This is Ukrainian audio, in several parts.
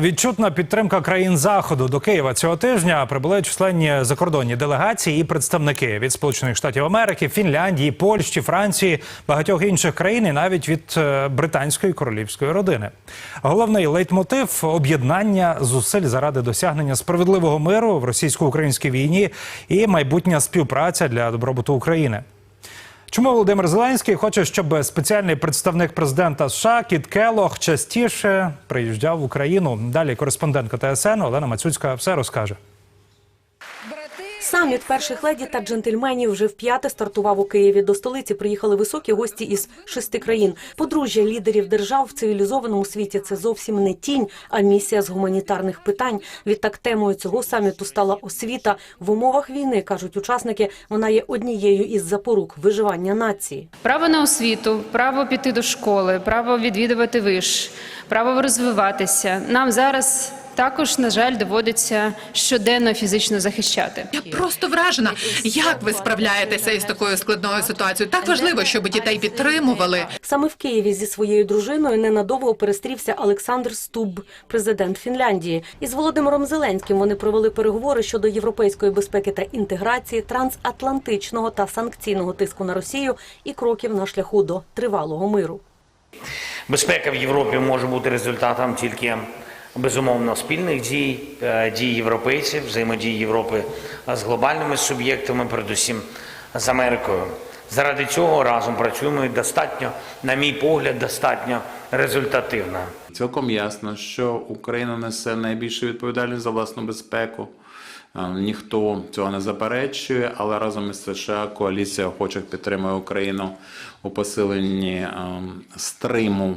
Відчутна підтримка країн заходу до Києва цього тижня прибули численні закордонні делегації і представники від Сполучених Штатів Америки, Фінляндії, Польщі, Франції, багатьох інших країн, і навіть від е, британської королівської родини. Головний лейтмотив об'єднання зусиль заради досягнення справедливого миру в російсько-українській війні і майбутня співпраця для добробуту України. Чому Володимир Зеленський хоче, щоб спеціальний представник президента США Кіт Келох частіше приїжджав в Україну? Далі кореспондентка ТСН Олена Мацюцька все розкаже. Саміт перших леді та джентльменів вже вп'яте стартував у Києві. До столиці приїхали високі гості із шести країн. Подружжя лідерів держав в цивілізованому світі це зовсім не тінь, а місія з гуманітарних питань. Відтак темою цього саміту стала освіта в умовах війни. кажуть учасники. Вона є однією із запорук виживання нації. Право на освіту, право піти до школи, право відвідувати виш, право розвиватися. Нам зараз також, на жаль, доводиться щоденно фізично захищати. Я просто вражена, як ви справляєтеся із такою складною ситуацією. Так важливо, щоб дітей підтримували. Саме в Києві зі своєю дружиною ненадовго перестрівся Олександр Стуб, президент Фінляндії. Із Володимиром Зеленським вони провели переговори щодо європейської безпеки та інтеграції, трансатлантичного та санкційного тиску на Росію і кроків на шляху до тривалого миру. Безпека в Європі може бути результатом тільки безумовно спільних дій, е, дій європейців, взаємодії Європи з глобальними суб'єктами, передусім з Америкою. Заради цього разом працюємо і достатньо, на мій погляд, достатньо результативно. Цілком ясно, що Україна несе найбільшу відповідальність за власну безпеку. Ніхто цього не заперечує, але разом із США коаліція охочих підтримує Україну у посиленні стриму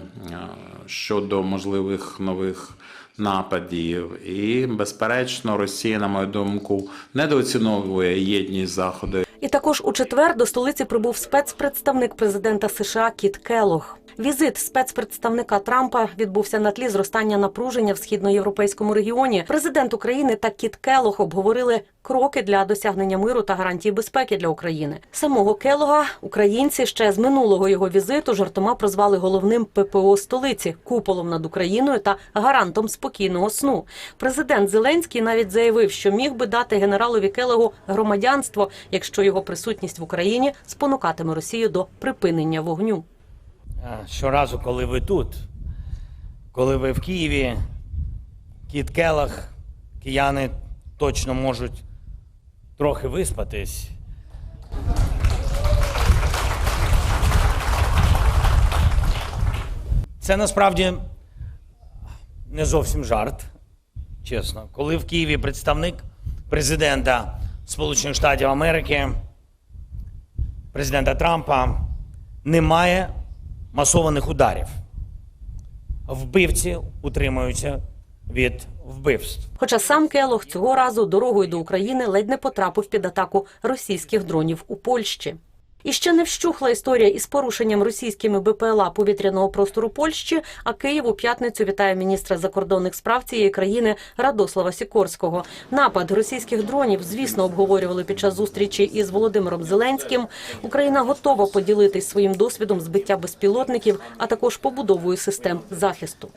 щодо можливих нових нападів. І, безперечно, Росія, на мою думку, недооціновує єдність заходу І також у четвер до столиці прибув спецпредставник президента США Кіт Келох. Візит спецпредставника Трампа відбувся на тлі зростання напруження в східноєвропейському регіоні. Президент України та Кіт Келох обговорили кроки для досягнення миру та гарантії безпеки для України. Самого Келога українці ще з минулого його візиту жартома прозвали головним ППО столиці, куполом над Україною та гарантом спокійного сну. Президент Зеленський навіть заявив, що міг би дати генералові Келогу громадянство, якщо його присутність в Україні спонукатиме Росію до припинення вогню. Щоразу, коли ви тут, коли ви в Києві, Кіт Келах, кияни точно можуть трохи виспатись. Це насправді не зовсім жарт, чесно. Коли в Києві представник президента Сполучених Штатів Америки, президента Трампа, немає масованих ударів. Вбивці утримуються від вбивств. Хоча сам Келох цього разу дорогою до України ледь не потрапив під атаку російських дронів у Польщі. І ще не вщухла історія із порушенням російськими БПЛА повітряного простору Польщі. А Київ у п'ятницю вітає міністра закордонних справ цієї країни Радослава Сікорського. Напад російських дронів, звісно, обговорювали під час зустрічі із Володимиром Зеленським. Україна готова поділитись своїм досвідом збиття безпілотників, а також побудовою систем захисту.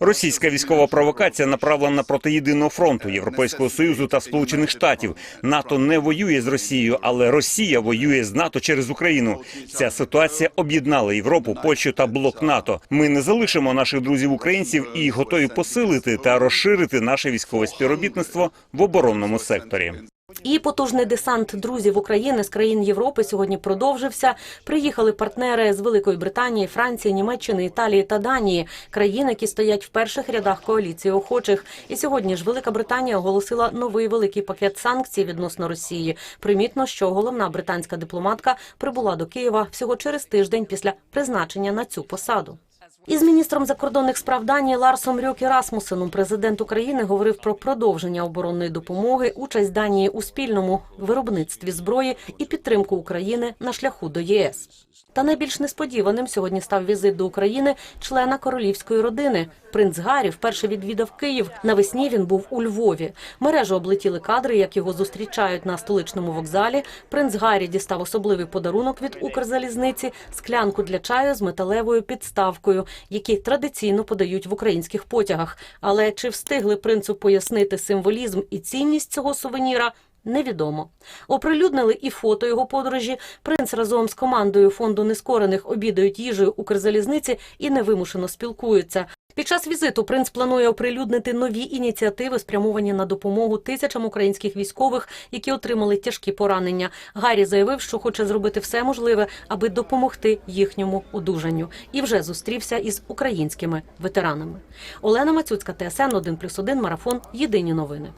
Російська військова провокація направлена проти єдиного фронту Європейського союзу та Сполучених Штатів. НАТО не воює з Росією, але Росія воює з НАТО через Україну. Ця ситуація об'єднала Європу, Польщу та блок НАТО. Ми не залишимо наших друзів українців і готові посилити та розширити наше військове співробітництво в оборонному секторі. І потужний десант друзів України з країн Європи сьогодні продовжився. Приїхали партнери з Великої Британії, Франції, Німеччини, Італії та Данії, країни, які стоять в перших рядах коаліції охочих. І сьогодні ж Велика Британія оголосила новий великий пакет санкцій відносно Росії. Примітно, що головна британська дипломатка прибула до Києва всього через тиждень після призначення на цю посаду. Із міністром закордонних справ Данії Ларсом Рьокі Расмусеном президент України говорив про продовження оборонної допомоги, участь Данії у спільному виробництві зброї і підтримку України на шляху до ЄС. Та найбільш несподіваним сьогодні став візит до України члена королівської родини. Принц Гаррі вперше відвідав Київ. Навесні він був у Львові. Мережу облетіли кадри, як його зустрічають на столичному вокзалі. Принц Гаррі дістав особливий подарунок від Укрзалізниці – склянку для чаю з металевою підставкою. Які традиційно подають в українських потягах. Але чи встигли принцу пояснити символізм і цінність цього сувеніра? Невідомо. Оприлюднили і фото його подорожі. Принц разом з командою фонду нескорених обідають їжею Укрзалізниці і невимушено спілкуються. Під час візиту принц планує оприлюднити нові ініціативи, спрямовані на допомогу тисячам українських військових, які отримали тяжкі поранення. Гаррі заявив, що хоче зробити все можливе, аби допомогти їхньому одужанню, і вже зустрівся із українськими ветеранами. Олена Мацюцька, ТСН 1+,1, Марафон. Єдині новини.